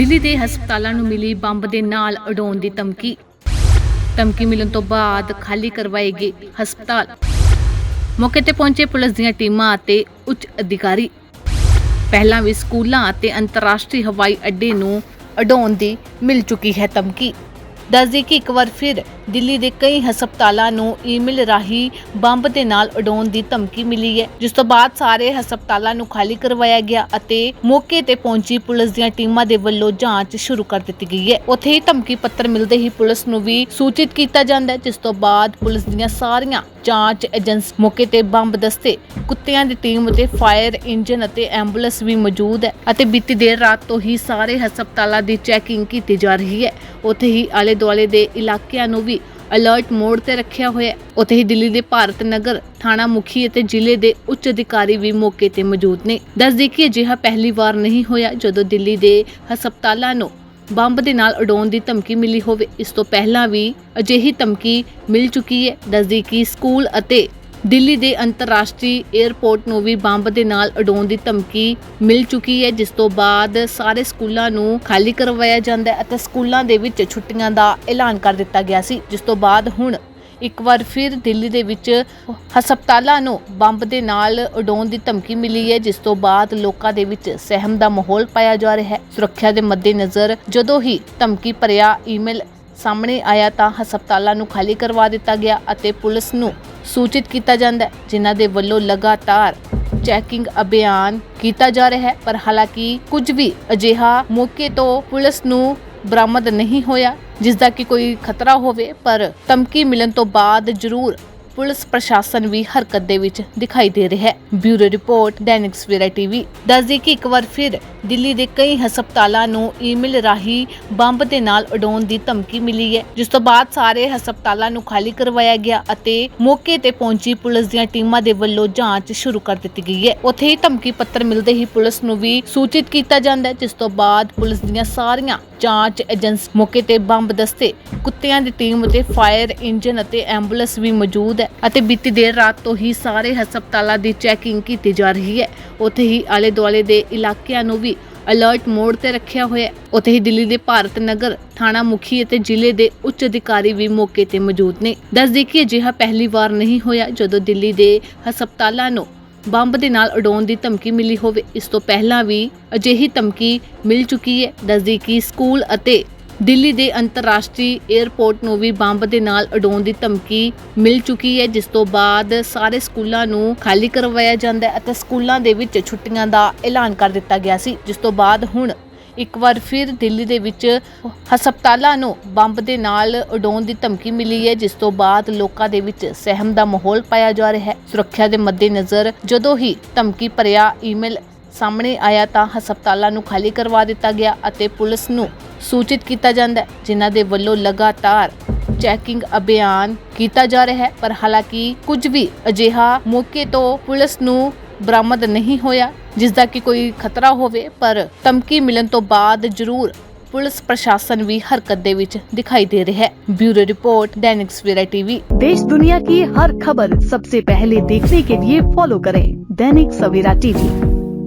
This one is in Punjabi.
ਦਿੱਲੀ ਦੇ ਹਸਪਤਾਲਾਂ ਨੂੰ ਮਿਲੀ ਬੰਬ ਦੇ ਨਾਲ ਉਡਾਉਣ ਦੀ ਧਮਕੀ। ਧਮਕੀ ਮਿਲਣ ਤੋਂ ਬਾਅਦ ਖਾਲੀ ਕਰਵਾਏ ਗਏ ਹਸਪਤਾਲ। ਮੌਕੇ ਤੇ ਪਹੁੰਚੇ ਪੁਲਿਸ ਦੀਆਂ ਟੀਮਾਂ ਅਤੇ ਉੱਚ ਅਧਿਕਾਰੀ। ਪਹਿਲਾਂ ਵੀ ਸਕੂਲਾਂ ਅਤੇ ਅੰਤਰਰਾਸ਼ਟਰੀ ਹਵਾਈ ਅੱਡੇ ਨੂੰ ਉਡਾਉਣ ਦੀ ਮਿਲ ਚੁੱਕੀ ਹੈ ਧਮਕੀ। ਦੱਸਦੀ ਕਿ ਇੱਕ ਵਾਰ ਫਿਰ ਦਿੱਲੀ ਦੇ ਕਈ ਹਸਪਤਾਲਾਂ ਨੂੰ ਈਮੇਲ ਰਾਹੀਂ ਬੰਬ ਦੇ ਨਾਲ ਉਡਾਉਣ ਦੀ ਧਮਕੀ ਮਿਲੀ ਹੈ। ਜਿਸ ਤੋਂ ਬਾਅਦ ਸਾਰੇ ਹਸਪਤਾਲਾਂ ਨੂੰ ਖਾਲੀ ਕਰਵਾਇਆ ਗਿਆ ਅਤੇ ਮੌਕੇ ਤੇ ਪਹੁੰਚੀ ਪੁਲਿਸ ਦੀਆਂ ਟੀਮਾਂ ਦੇ ਵੱਲੋਂ ਜਾਂਚ ਸ਼ੁਰੂ ਕਰ ਦਿੱਤੀ ਗਈ ਹੈ। ਉੱਥੇ ਹੀ ਧਮਕੀ ਪੱਤਰ ਮਿਲਦੇ ਹੀ ਪੁਲਿਸ ਨੂੰ ਵੀ ਸੂਚਿਤ ਕੀਤਾ ਜਾਂਦਾ ਹੈ, ਜਿਸ ਤੋਂ ਬਾਅਦ ਪੁਲਿਸ ਦੀਆਂ ਸਾਰੀਆਂ ਜਾਂਚ ਏਜੰਸੀ ਮੌਕੇ ਤੇ ਬੰਬ ਦਸਤੇ, ਕੁੱਤਿਆਂ ਦੀ ਟੀਮ ਅਤੇ ਫਾਇਰ ਇੰਜਨ ਅਤੇ ਐਂਬੂਲੈਂਸ ਵੀ ਮੌਜੂਦ ਹੈ ਅਤੇ ਬੀਤੀ ਦੇਰ ਰਾਤ ਤੋਂ ਹੀ ਸਾਰੇ ਹਸਪਤਾਲਾਂ ਦੀ ਚੈਕਿੰਗ ਕੀਤੀ ਜਾ ਰਹੀ ਹੈ। ਉੱਥੇ ਹੀ ਆਲੇ ਦੁਆਲੇ ਦੇ ਇਲਾਕਿਆਂ ਨੂੰ ਵੀ ਅਲਰਟ ਮੋਡ ਤੇ ਰੱਖਿਆ ਹੋਇਆ ਹੈ। ਹੀ ਦਿੱਲੀ ਦੇ ਭਾਰਤ ਨਗਰ, ਥਾਣਾ ਮੁਖੀ ਅਤੇ ਜ਼ਿਲ੍ਹੇ ਦੇ ਉੱਚ ਅਧਿਕਾਰੀ ਵੀ ਮੌਕੇ ਤੇ ਮੌਜੂਦ ਨੇ। ਦੱਸਦੀ ਕਿ ਅਜਿਹਾ ਪਹਿਲੀ ਵਾਰ ਨਹੀਂ ਹੋਇਆ ਜਦੋਂ ਦਿੱਲੀ ਦੇ ਹਸਪਤਾਲਾਂ ਨੂੰ ਬੰਬ ਦੇ ਨਾਲ ਉਡਾਉਣ ਦੀ ਧਮਕੀ ਮਿਲੀ ਹੋਵੇ। ਇਸ ਤੋਂ ਪਹਿਲਾਂ ਵੀ ਅਜਿਹੀ ਧਮਕੀ ਮਿਲ ਚੁੱਕੀ ਹੈ। ਦੱਸਦੀ ਕਿ ਸਕੂਲ ਅਤੇ ਦਿੱਲੀ ਦੇ ਅੰਤਰਰਾਸ਼ਟਰੀ 에ਅਰਪੋਰਟ ਨੂੰ ਵੀ ਬੰਬ ਦੇ ਨਾਲ ਉਡਾਉਣ ਦੀ ਧਮਕੀ ਮਿਲ ਚੁੱਕੀ ਹੈ, ਜਿਸ ਤੋਂ ਬਾਅਦ ਸਾਰੇ ਸਕੂਲਾਂ ਨੂੰ ਖਾਲੀ ਕਰਵਾਇਆ ਜਾਂਦਾ ਹੈ ਅਤੇ ਸਕੂਲਾਂ ਦੇ ਵਿੱਚ ਛੁੱਟੀਆਂ ਦਾ ਐਲਾਨ ਕਰ ਦਿੱਤਾ ਗਿਆ ਸੀ, ਜਿਸ ਤੋਂ ਬਾਅਦ ਹੁਣ ਇੱਕ ਵਾਰ ਫਿਰ ਦਿੱਲੀ ਦੇ ਵਿੱਚ ਹਸਪਤਾਲਾਂ ਨੂੰ ਬੰਬ ਦੇ ਨਾਲ ਉਡਾਉਣ ਦੀ ਧਮਕੀ ਮਿਲੀ ਹੈ, ਜਿਸ ਤੋਂ ਬਾਅਦ ਲੋਕਾਂ ਦੇ ਵਿੱਚ ਸਹਿਮ ਦਾ ਮਾਹੌਲ ਪਾਇਆ ਜਾ ਰਿਹਾ ਹੈ। ਸੁਰੱਖਿਆ ਦੇ ਮੱਦੇਨਜ਼ਰ ਜਦੋਂ ਹੀ ਧਮਕੀ ਭਰਿਆ ਈਮੇਲ ਸਾਹਮਣੇ ਆਇਆ ਤਾਂ ਹਸਪਤਾਲਾਂ ਨੂੰ ਖਾਲੀ ਕਰਵਾ ਦਿੱਤਾ ਗਿਆ ਅਤੇ ਪੁਲਿਸ ਨੂੰ ਸੂਚਿਤ ਕੀਤਾ ਜਾਂਦਾ ਹੈ, ਜਿਨ੍ਹਾਂ ਦੇ ਵੱਲੋਂ ਲਗਾਤਾਰ ਚੈਕਿੰਗ ਅਭਿਆਨ ਕੀਤਾ ਜਾ ਰਿਹਾ ਹੈ, ਪਰ ਹਾਲਾਂਕਿ ਕੁਝ ਵੀ ਅਜਿਹਾ ਮੌਕੇ ਤੋਂ ਪੁਲਿਸ ਨੂੰ ਬਰਾਮਦ ਨਹੀਂ ਹੋਇਆ ਜਿਸ ਦਾ ਕਿ ਕੋਈ ਖਤਰਾ ਹੋਵੇ, ਪਰ ਧਮਕੀ ਮਿਲਣ ਤੋਂ ਬਾਅਦ ਜ਼ਰੂਰ ਪੁਲਿਸ ਪ੍ਰਸ਼ਾਸਨ ਵੀ ਹਰਕਤ ਦੇ ਵਿੱਚ ਦਿਖਾਈ ਦੇ ਰਿਹਾ ਹੈ। Bureau report, Dainik Savera TV, ਦੱਸਦੀ ਕਿ ਇੱਕ ਵਾਰ ਫਿਰ ਦਿੱਲੀ ਦੇ ਕਈ ਹਸਪਤਾਲਾਂ ਨੂੰ ਈਮੇਲ ਰਾਹੀਂ ਬੰਬ ਦੇ ਨਾਲ ਉਡਾਉਣ ਦੀ ਧਮਕੀ ਮਿਲੀ ਹੈ, ਜਿਸ ਤੋਂ ਬਾਅਦ ਸਾਰੇ ਹਸਪਤਾਲਾਂ ਨੂੰ ਖਾਲੀ ਕਰਵਾਇਆ ਗਿਆ ਅਤੇ ਮੌਕੇ ਤੇ ਪਹੁੰਚੀ ਪੁਲਿਸ ਦੀਆਂ ਟੀਮਾਂ ਦੇ ਵੱਲੋਂ ਜਾਂਚ ਸ਼ੁਰੂ ਕਰ ਦਿੱਤੀ ਗਈ ਹੈ। ਉੱਥੇ ਹੀ ਧਮਕੀ ਪੱਤਰ ਮਿਲਦੇ ਹੀ ਪੁਲਿਸ ਨੂੰ ਵੀ ਸੂਚਿਤ ਕੀਤਾ ਜਾਂਦਾ ਹੈ, ਜਿਸ ਤੋਂ ਬਾਅਦ ਪੁਲਿਸ ਦੀਆਂ ਸਾਰੀਆਂ ਜਾਂਚ ਏਜੰਸੀ ਮੌਕੇ ਤੇ ਬੰਬ ਦਸਤੇ, ਕੁੱਤਿਆਂ ਦੀ ਟੀਮ ਅਤੇ ਫਾਇਰ ਇੰਜਨ ਅਤੇ ਐਂਬੂਲੈਂਸ ਵੀ ਮੌਜੂਦ ਹੈ ਅਤੇ ਬੀਤੀ ਦੇਰ ਰਾਤ ਤੋਂ ਹੀ ਸਾਰੇ ਹਸਪਤਾਲਾਂ ਦੀ ਚੈਕਿੰਗ ਕੀਤੀ ਜਾ ਰਹੀ ਹੈ। ਉੱਥੇ ਹੀ ਆਲੇ ਦੁਆਲੇ ਦੇ ਇਲਾਕਿਆਂ ਨੂੰ ਵੀ ਅਲਰਟ ਮੋਡ ਤੇ ਰੱਖਿਆ ਹੋਇਆ ਹੈ। ਉੱਥੇ ਹੀ ਦਿੱਲੀ ਦੇ ਭਾਰਤ ਨਗਰ, ਥਾਣਾ ਮੁਖੀ ਅਤੇ ਜ਼ਿਲ੍ਹੇ ਦੇ ਉੱਚ ਅਧਿਕਾਰੀ ਵੀ ਮੌਕੇ ਤੇ ਮੌਜੂਦ ਨੇ। ਦੱਸਦੀ ਕਿ ਅਜਿਹਾ ਪਹਿਲੀ ਵਾਰ ਨਹੀਂ ਹੋਇਆ ਜਦੋਂ ਦਿੱਲੀ ਦੇ ਹਸਪਤਾਲਾਂ ਨੂੰ ਬੰਬ ਦੇ ਨਾਲ ਉਡਾਉਣ ਦੀ ਧਮਕੀ ਮਿਲੀ ਹੋਵੇ। ਇਸ ਤੋਂ ਪਹਿਲਾਂ ਵੀ ਅਜਿਹੀ ਧਮਕੀ ਮਿਲ ਚੁੱਕੀ ਹੈ। ਦੱਸਦੀ ਕਿ ਸਕੂਲ ਅਤੇ ਦਿੱਲੀ ਦੇ ਅੰਤਰਰਾਸ਼ਟਰੀ 에ਅਰਪੋਰਟ ਨੂੰ ਵੀ ਬੰਬ ਦੇ ਨਾਲ ਉਡਾਉਣ ਦੀ ਧਮਕੀ ਮਿਲ ਚੁੱਕੀ ਹੈ, ਜਿਸ ਤੋਂ ਬਾਅਦ ਸਾਰੇ ਸਕੂਲਾਂ ਨੂੰ ਖਾਲੀ ਕਰਵਾਇਆ ਜਾਂਦਾ ਹੈ ਅਤੇ ਸਕੂਲਾਂ ਦੇ ਵਿੱਚ ਛੁੱਟੀਆਂ ਦਾ ਐਲਾਨ ਕਰ ਦਿੱਤਾ ਗਿਆ ਸੀ, ਜਿਸ ਤੋਂ ਬਾਅਦ ਹੁਣ ਇੱਕ ਵਾਰ ਫਿਰ ਦਿੱਲੀ ਦੇ ਵਿੱਚ ਹਸਪਤਾਲਾਂ ਨੂੰ ਬੰਬ ਦੇ ਨਾਲ ਉਡਾਉਣ ਦੀ ਧਮਕੀ ਮਿਲੀ ਹੈ, ਜਿਸ ਤੋਂ ਬਾਅਦ ਲੋਕਾਂ ਦੇ ਵਿੱਚ ਸਹਿਮ ਦਾ ਮਾਹੌਲ ਪਾਇਆ ਜਾ ਰਿਹਾ ਹੈ। ਸੁਰੱਖਿਆ ਦੇ ਮੱਦੇਨਜ਼ਰ ਜਦੋਂ ਹੀ ਧਮਕੀ ਭਰਿਆ ਈਮੇਲ ਸਾਹਮਣੇ ਆਇਆ ਤਾਂ ਹਸਪਤਾਲਾਂ ਨੂੰ ਖਾਲੀ ਕਰਵਾ ਦਿੱਤਾ ਗਿਆ ਅਤੇ ਪੁਲਿਸ ਨੂੰ ਸੂਚਿਤ ਕੀਤਾ ਜਾਂਦਾ ਹੈ, ਜਿਨ੍ਹਾਂ ਦੇ ਵੱਲੋਂ ਲਗਾਤਾਰ ਚੈਕਿੰਗ ਅਭਿਆਨ ਕੀਤਾ ਜਾ ਰਿਹਾ ਹੈ। ਪਰ ਹਾਲਾਂਕਿ ਕੁਝ ਵੀ ਅਜਿਹਾ ਮੌਕੇ ਤੋਂ ਪੁਲਿਸ ਨੂੰ ਬਰਾਮਦ ਨਹੀਂ ਹੋਇਆ, ਜਿਸ ਦਾ ਕਿ ਕੋਈ ਖਤਰਾ ਹੋਵੇ, ਪਰ ਧਮਕੀ ਮਿਲਣ ਤੋਂ ਬਾਅਦ ਜ਼ਰੂਰ ਪੁਲਿਸ ਪ੍ਰਸ਼ਾਸਨ ਵੀ ਹਰਕਤ ਦੇ ਵਿੱਚ ਦਿਖਾਈ ਦੇ ਰਿਹਾ है ब्यूरो रिपोर्ट दैनिक सवेरा टीवी देश दुनिया की हर खबर सबसे पहले देखने के लिए फॉलो करें Dainik Savera TV